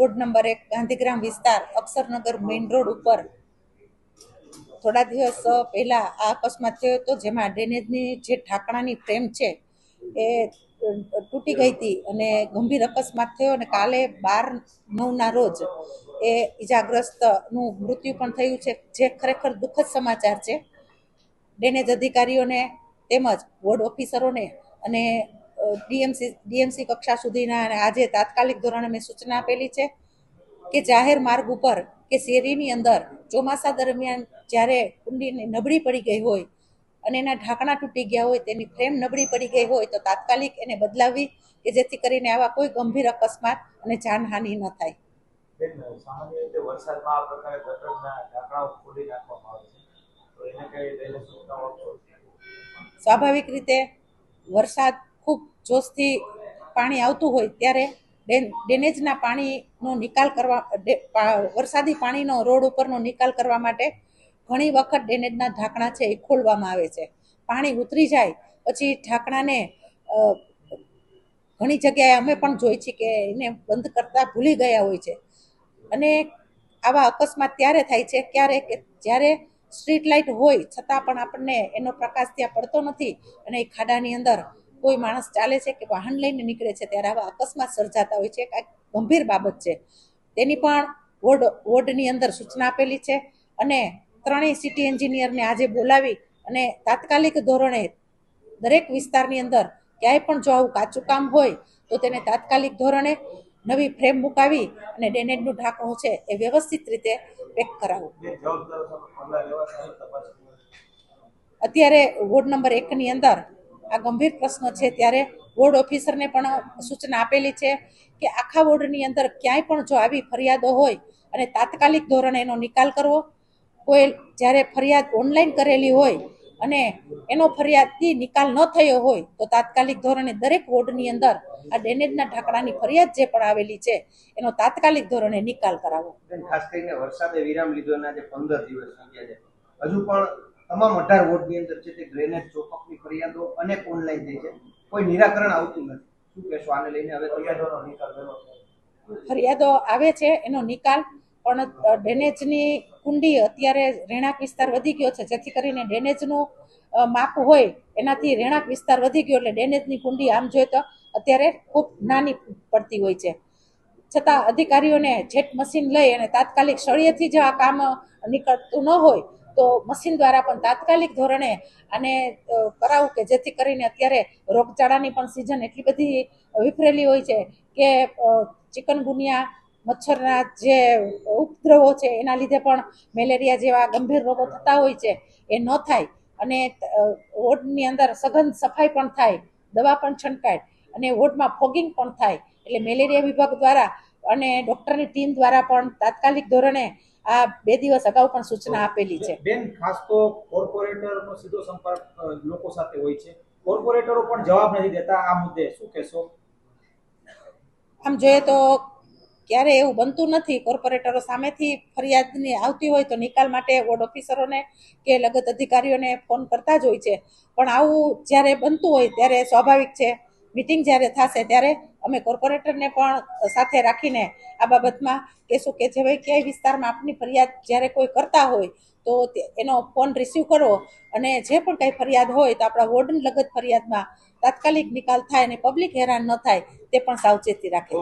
Ward number એક, ગાંધીગ્રામ વિસ્તાર, Aksharnagar main road ઉપર. થોડા દિવસ પહેલા આ અકસ્માત થયો હતો, જેમાં ડ્રેનેજની જે ઢાંકણાની ફ્રેમ છે એ તૂટી ગઈ હતી અને ગંભીર અકસ્માત થયો અને કાલે બાર, નવના રોજ એ ઈજાગ્રસ્તનું મૃત્યુ પણ થયું છે, જે ખરેખર દુઃખદ સમાચાર છે. ડ્રેનેજ અધિકારીઓને તેમજ વોર્ડ ઓફિસરોને અને ડીએમસી ડીએમસી કક્ષા સુધીના અને આજે તાત્કાલિક ધોરણે મેં સૂચના આપેલી છે કે જાહેર માર્ગ ઉપર કે શેરીની અંદર ચોમાસા દરમિયાન જ્યારે કુંડીની નબળી પડી ગઈ હોય અને એના ઢાંકણા તૂટી ગયા હોય તેની ફ્રેમ નબળી પડી ગઈ હોય તો તાત્કાલિક એને બદલાવી કે જેથી કરીને આવા કોઈ ગંભીર અકસ્માત અને જાનહાનિ ન થાય. સામાન્ય રીતે વરસાદમાં આ પ્રકારે ગટરના ખોલી નાખવામાં આવે છે. તો એને કઈ લઈને સૂચનાઓ આપશો? સ્વાભાવિક રીતે વરસાદ જોશથી પાણી આવતું હોય ત્યારે ડેન- ડેનેજના પાણીનો નિકાલ કરવા વરસાદી પાણીનો રોડ ઉપરનો નિકાલ કરવા માટે ઘણી વખત ડેનેજના ઢાંકણા છે એ ખોલવામાં આવે છે. પાણી ઉતરી જાય, પછી ઢાંકણાને ઘણી જગ્યાએ અમે પણ જોઈ છે કે એને બંધ કરતા ભૂલી ગયા હોય છે. અને આવા અકસ્માત ત્યારે થાય છે ક્યારે કે જ્યારે સ્ટ્રીટ લાઇટ હોય, છતાં પણ આપણને એનો પ્રકાશ ત્યાં પડતો નથી અને એ ખાડાની અંદર કોઈ માણસ ચાલે છે કે વાહન લઈને નીકળે છે ત્યારે આવા અકસ્માત સર્જાતા હોય છે કાંઈક ગંભીર બાબત છે તેની પણ વોર્ડ વોર્ડની અંદર સૂચના આપેલી છે અને ત્રણેય સિટી એન્જિનિયરને આજે બોલાવી અને તાત્કાલિક ધોરણે દરેક વિસ્તારની અંદર ક્યાંય પણ જો આવું કાચું કામ હોય તો તેને તાત્કાલિક ધોરણે નવી ફ્રેમ મુકાવી અને ડેનેજનું ઢાંકણું છે એ વ્યવસ્થિત રીતે પેક કરાવવું. અત્યારે વોર્ડ નંબર એકની અંદર આ ગંભીર પ્રશ્ન છે. ત્યારે વોર્ડ ઓફિસરને પણ સૂચના આપેલી છે કે આખા વોર્ડની અંદર ક્યાંય પણ જો આવી ફરિયાદો હોય અને તાત્કાલિક ધોરણે એનો નિકાલ કરવો, કોઈ જ્યારે ફરિયાદ ઓનલાઈન કરેલી હોય અને એનો ફરિયાદથી નિકાલ ન થયો હોય, તો તાત્કાલિક ધોરણે દરેક વોર્ડની અંદર આ ડેનેજના ઢાંકણાની ફરિયાદ જે પણ આવેલી છે, એનો તાત્કાલિક ધોરણે નિકાલ કરાવો. ખાસ કરીને વરસાદે વિરામ લીધો અને આજે પંદર દિવસ હજુ પણ તમામ અઢાર વોર્ડની અંદર છે તે ડ્રેનેજ ચોકઅપની ફરિયાદો અનેક ઓનલાઈન થઈ છે. કોઈ નિરાકરણ આવતું નથી. શું કહેશો આને લઈને હવે ફરિયાદોનો નિકાલ ફરિયાદો આવે છે એનો નિકાલ પણ ડેનેજની કુંડી અત્યારે રહેણાંક વિસ્તાર વધી ગયો છે. જેથી કરીને ડેનેજનું માપ હોય એનાથી રહેણાંક વિસ્તાર વધી ગયો એટલે ડેનેજની કુંડી આમ જોઈએ તો અત્યારે ખૂબ નાની પડતી હોય છે. છતાં અધિકારીઓને જેટ મશીન લઈ અને તાત્કાલિક સળિયેથી જો આ કામ નીકળતું ન હોય તો મશીન દ્વારા પણ તાત્કાલિક ધોરણે અને કરાવું કે જેથી કરીને અત્યારે રોગચાળાની પણ સિઝન એટલી બધી વિફરેલી હોય છે કે ચિકનગુનિયા, મચ્છરના જે ઉપદ્રવો છે એના લીધે પણ મેલેરિયા જેવા ગંભીર રોગો થતા હોય છે, એ ન થાય. અને વોર્ડની અંદર સઘન સફાઈ પણ થાય, દવા પણ છંટકાય અને વોર્ડમાં ફોગિંગ પણ થાય. એટલે મેલેરિયા વિભાગ દ્વારા અને ડૉક્ટરની ટીમ દ્વારા પણ તાત્કાલિક ધોરણે આ બે દિવસ અગાઉ પણ સૂચના આપેલી છે. બેન ખાસ તો કોર્પોરેટરનો સીધો સંપર્ક લોકો સાથે હોય છે. કોર્પોરેટરો પણ જવાબ નથી દેતા આ મુદ્દે. શું કહેશો? આમ જોઈએ તો ક્યારે એવું બનતું નથી કોર્પોરેટરો સામેથી ફરિયાદની આવતી હોય તો નિકાલ માટે વોર્ડ ઓફિસરોને કે લગત અધિકારીઓને ફોન કરતા જ હોય છે. પણ આવું જ્યારે બનતું હોય ત્યારે સ્વાભાવિક છે. મિટિંગ જ્યારે થશે ત્યારે અમે કોર્પોરેટરને પણ સાથે રાખીને આ બાબતમાં કહેશું કે જે ભાઈ ક્યાંય વિસ્તારમાં આપની ફરિયાદ જ્યારે કોઈ કરતા હોય તો એનો ફોન રિસીવ કરવો અને જે પણ કંઈ ફરિયાદ હોય તો આપણા વોર્ડન લગત ફરિયાદમાં તાત્કાલિક નિકાલ થાય અને પબ્લિક હેરાન ન થાય તે પણ સાવચેતી રાખે.